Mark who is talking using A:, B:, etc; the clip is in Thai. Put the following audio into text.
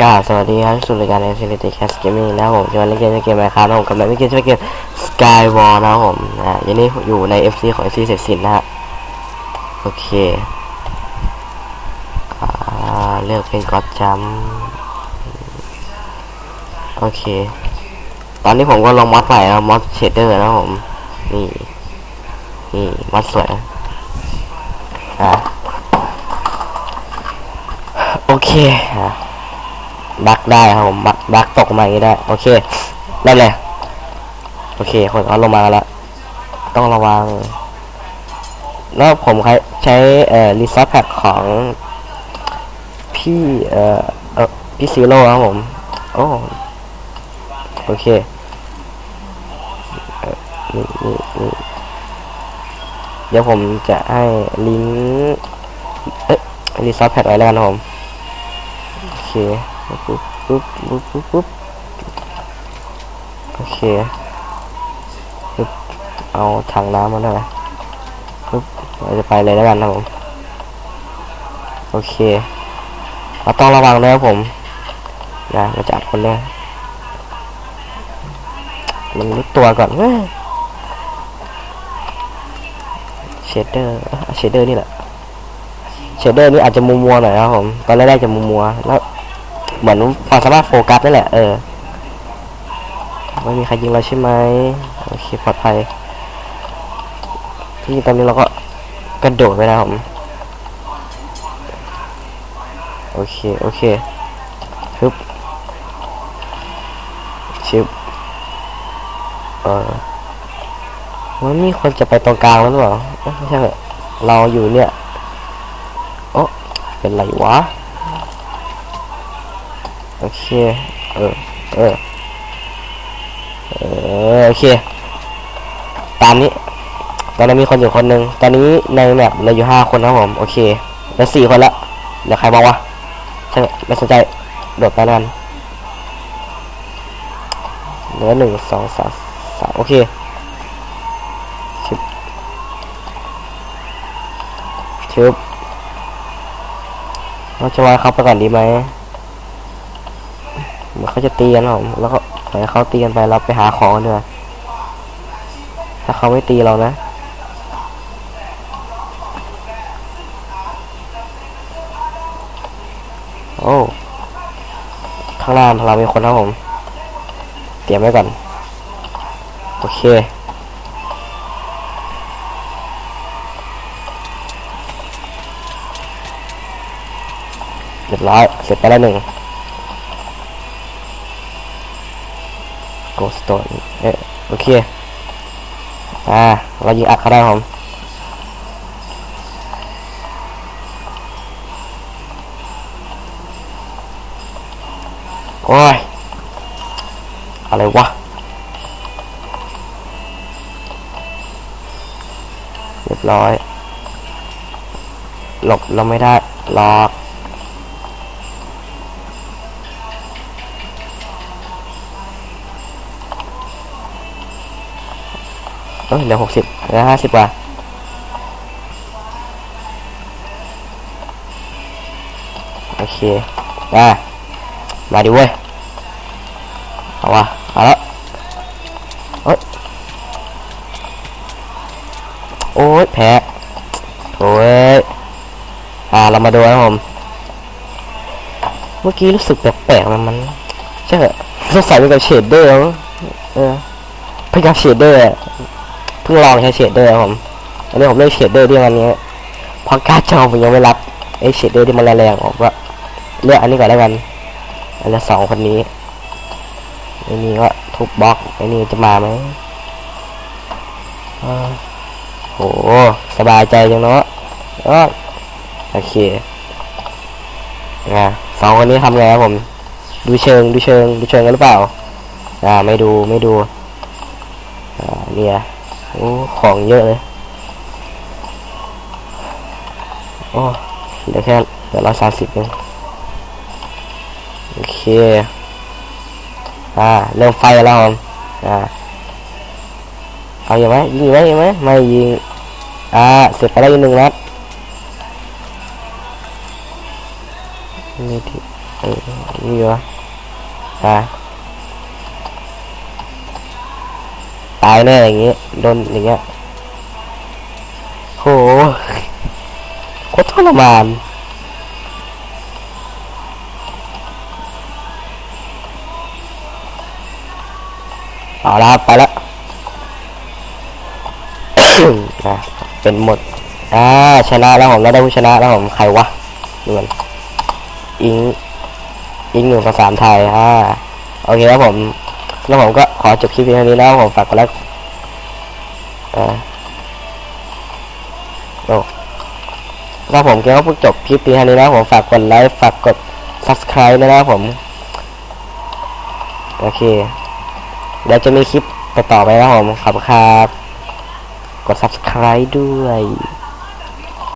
A: กราบสวัสดีครับสู่รายการ n c i t y Cast Gaming นะครับผมจะมาเล่นเกมเกมอะไรครับผมกับแบบไม่เกมจะเป็นเกม Skywall นะครับผมอ่ายันนี้อยู่ใน FC ของ FC เสร็จสินนะฮะโอเคอ่าเลือกเป็นก็อดจัมโอเค ตอนนี้ผมก็ลองมอดใหม่แล้วมอดเชดเดอร์นะครับผม นี่นี่มอดสวยอ่าโอเคอะ บักได้ครับผมบักบักตกมาอย่างนี้ได้โอเคได้เลยโอเคคนเอาลงมาแล้วต้องระวังแล้วผมใช้ใช้เอ่อรีซอสแพ็คของพี่เอ่อเออพี่ซีโร่ครับผมโอ้โอเคเอ่อนี่นี่นี่เดี๋ยวผมจะให้ลิงก์เอ๊ะรีซอสแพ็คไว้แล้วกันครับผมโอเค ปุ๊บปุ๊บปุ๊บปุ๊บปุ๊บโอเคปุ๊บเอาถังน้ำมาหน่อยปุ๊บเราจะไปเลยแล้วกันนะผม โอเคเราต้องระวังด้วยครับผมนะมาจับคนเลยมันรู้ตัวก่อนเว้ยเชดเดอร์เชดเดอร์นี่แหละเชดเดอร์นี่อาจจะมัวมัวๆหน่อยครับผมตอนแรกๆจะมัวมัวๆแล้ว เหมือนความสามารถโฟกัสนั่นแหละเออไม่มีใครยิงเราใช่ไหมโอเคปลอดภัย ที่ตอนนี้เราก็กระโดดไปแล้วผมโอเค โอเคฮึบชิบเออมันมีคนจะไปตรงกลางแล้วหรือเปล่าไม่ใช่เหรอเราอยู่เนี่ยโอ้เป็นไรวะ โอเค เออ เออ เออ โอเค ตามนี้ ตอนนี้มีคนอยู่คนหนึ่ง ตอนนี้ในแมปเราอยู่ห้าคนนะครับผม โอเคแล้วสี่คนละเดี๋ยวใครมองวะช่ไม่สนใจ โดดไปแล้วกันเหลือหนึ่งสองสามสามโอเคชึบชึบเราจะวางเขาไปก่อนดีไหม เขาจะตีกันผมแล้วก็ปล่อยเขาตีกันไปเราไปหาของกันดีกว่าถ้าเขาไม่ตีเรานะโอ้ข้างหน้าเรามีคนครับผมเตรียมไว้ก่อน โอเคเรียบร้อยเสร็จไปแล้วหนึ่ง โกสโตนเอ๊ะโอเค อ่า เรายิงอัดเขาได้ผมโอ้ย อะไรวะเรียบร้อย หลบเราไม่ได้หลอก เอ้ยเหลือหกสิบเหลือห้าสิบกว่าโอเคมามาดิเว้ยเอาวะเอาละเอ้ยโอ้ยแพ้โอ้ยอ่าเรามาดูนะผมเมื่อกี้รู้สึกแปลกๆมันมันใช่เหรอสงสัยเป็นกับเชดเดอร์เออเป็นกับเชดเดอร์ เพิ่งลองใช้เชดเดอร์ครับผมอันนี้ผมเลือกเชดเดอร์ที่มันเนี้ยเพราะการ์ดจอผมยังไม่รับไอเชดเดอร์ที่มันแรงๆออกว่าเลือกอันนี้ก่อนแล้วกัน อันละสองคนนี้อ้นี่ก็ทุบบล็อกอ้นี่จะมาไหมอ่าโหสบายใจจังเนาะโอเคนะสองคนนี้ทำไงครับผม ดูเชิงดูเชิงดูเชิงกันหรือเปล่า อ่าไม่ดูไม่ดูอ่าเนี่ย โอ้ของเยอะเลยโอ้เหลือแค่เหลือร้อยสามสิบเองโอเค อ่าเริ่มไฟแล้วผมอ่าเอาอยู่ไหมยิงอยู่ไหมยิงไหมไม่ยิงอ่าเสร็จไปแล้อีกหนึ่งนัดนี่ที่อเออนี่วะอะ ตายแน่อย่างงี้โดนอย่างเงี้ยโหโคตรทรมานเอาละไปล้วนะเป็นหมดอ่าชนะแล้วผมเราได้ผู้ชนะแล้วผมใครวะดูกันอิงอิงหนึ่งภาษามไทยอ่าโอเคครับผม แล้วผมก็ขอจบคลิปเพียงเท่านี้แล้วผมฝากกดไลค์อ่าโอ้แล้วผมก็เพิ่งจบคลิปเพียงเท่านี้แล้วผมฝากกดไลค์ฝากกด subscribe ด้วยนะครับผม โอเค เดี๋ยวจะมีคลิปไปต่อไปแล้วผมขอบคุณครับ กด subscribe ด้วย